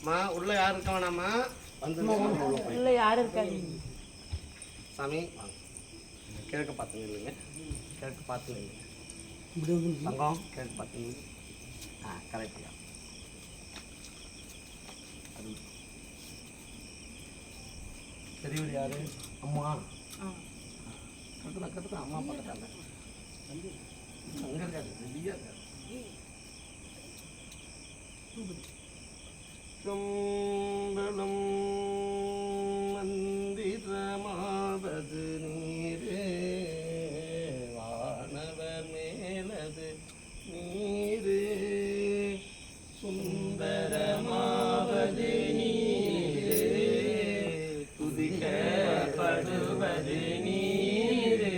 மா உள்ள யார் இருக்க வேணாமா வந்து உள்ள யாரும் இருக்காங்க? சாமி வாங்க. கிழக்கு பார்த்து நில்லுங்க. கிழக்கு பார்த்து நில்லுங்க. தங்கம் கிழக்கு பார்த்து ஆ கரெக்டியா பெரியவர் யாரு? அம்மா. கட்டுதா கட்டுதா அம்மா பார்த்துட்டாங்க அங்கே இருக்காது ரெடியாக இருக்காது கம்பளம் மந்திரமாவது நீரே வானவ மேலது நீரே. சுந்தரமாவது நீரே துதிக்கப்படுவது நீரே.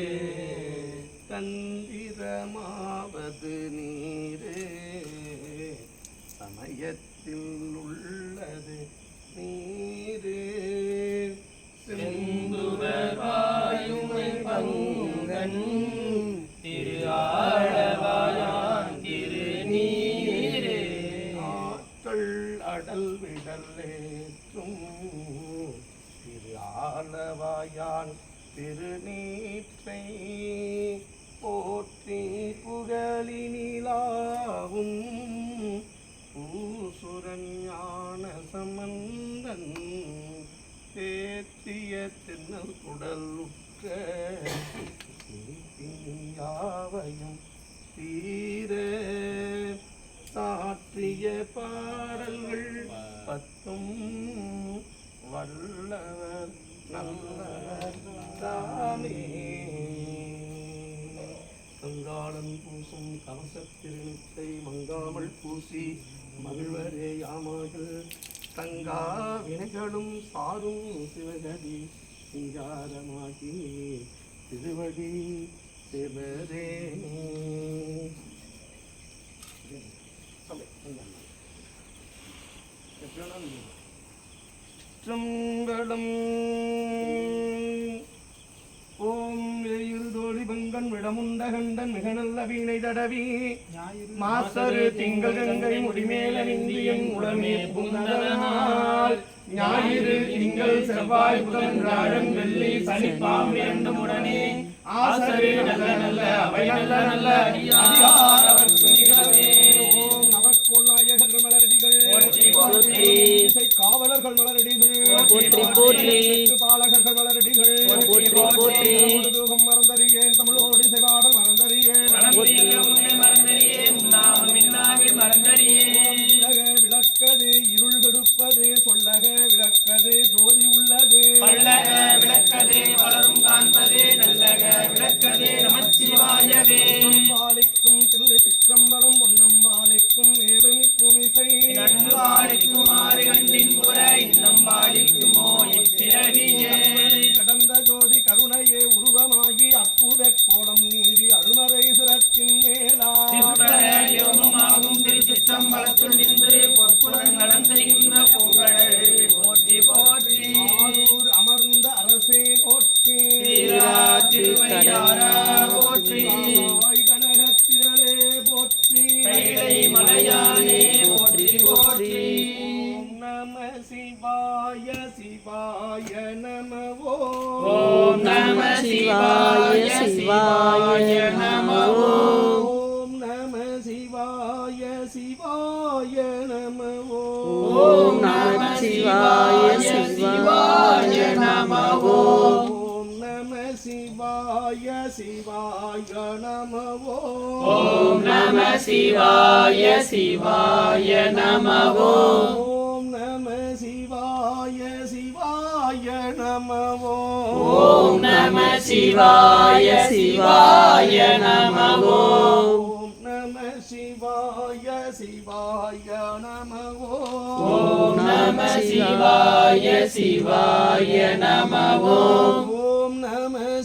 தந்திரமாவது நீரே சமயத்தில் உள்ளது நீரே. செந்துவராயுமை பங்கன் திரு ஆழவாயான் திரு நீரே. ஆக்கள் அடல் விடலேற்றும் திரு ஆளவாயான் திருநீற்றை போற்றி புகழினிலாவும். சுரன் ஞான சம்பந்தன் தேற்றிய தென்னல் குடல் உற்ற யாவையும் தீர. சாற்றிய பாடல்கள் பத்தும் வல்லவர் நல்லவர் தாமே கங்காளன் பூசும் கவசத்திருத்தை மங்காமல் பூசி மகிழ்வரே யாமாகள் தங்கா வினைகளும் சாரும் சிவகதி சிங்காரமாகி திருவடி சிவரே சிற்றம்பலம் விடமுண்ட கண்டன் மிக நல்ல வீணை தடவி மாசரு திங்கள் கங்கை முடிமேல நிந்தியன் உடமே புந்தனால் ஞாயிறு திங்கள் செவ்வாய் புதன் வெள்ளி சனி பாம்பு இரண்டும் உடனே ஆசரு நல்ல நல்ல அவை நல்ல நல்ல அதிகாரவர்க்கு நிகழவே ஓம் நவக்கோள் நாயகர்கள் மலரடிகள் போற்றி, போற்றி. இசை காவலர்கள் மலரடிகள் போற்றி, போற்றி. பாலகர்கள் மலரடிகள் போற்றி, போற்றி. போற்றி சிவாய சிவாய நம ஓம் நம சிவாய சிவாய நம ஓம் நம சிவாய சிவாய நம ஓம் நம சிவாய சிவாய நம ஓம் ஓம் நம சிவாய சிவாய நம ஓம் நம சிவாய சிவாய நம ஓம் ஓம் நம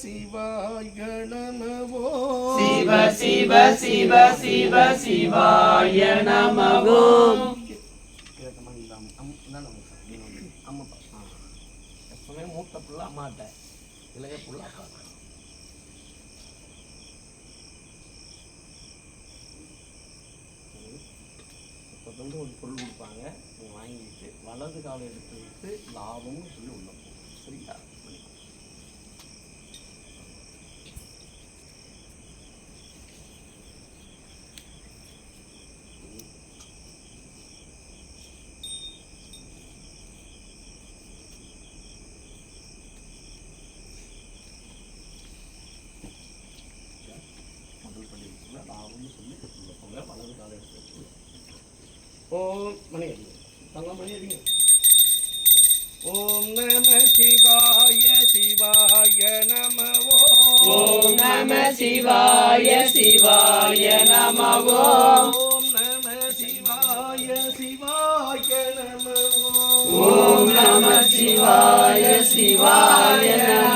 சிவாய நமவோ சிவ சிவ சிவ சிவ சிவாய நம ஓம் எப்பவுமே மூத்த புள்ள அம்மாட்ட. இளைய புள்ள அப்பா இப்போ வந்து ஒரு பொருள் கொடுப்பாங்க. வாங்கிட்டு வலது காலை எடுத்து விட்டு லாபம்னு சொல்லி உள்ள போகும். சரியா ஆகும்னு சொல்லி உள்ள போங்க வலது காலை எடுத்து வச்சு ஓம் மணி அடிங்க தங்கம் மணி அடிங்க ஓம் நம சிவாய சிவாய நமவோ ஓம் நம சிவாய சிவாய நமவோ ஓம் நம சிவாய சிவாய நமவோ ஓம் நம சிவாய சிவாய நம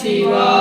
शिवा